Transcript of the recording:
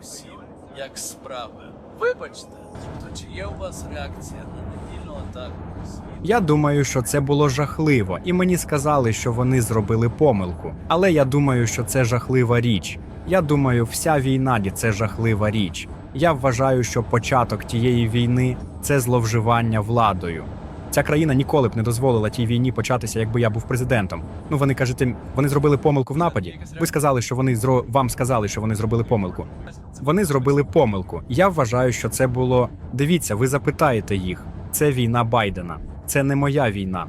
всім, як справи. Вибачте, то чи є у вас реакція на недільну атаку Я думаю, що це було жахливо, і мені сказали, що вони зробили помилку. Але я думаю, що це жахлива річ. Я думаю, вся війна – це жахлива річ. Я вважаю, що початок тієї війни це зловживання владою. Ця країна ніколи б не дозволила тій війні початися, якби я був президентом. Ну вони кажете, вони зробили помилку в нападі. Ви сказали, що вони зро... вам сказали, що вони зробили помилку. Вони зробили помилку. Я вважаю, що це було. Дивіться, ви запитаєте їх. Це війна Байдена. Це не моя війна.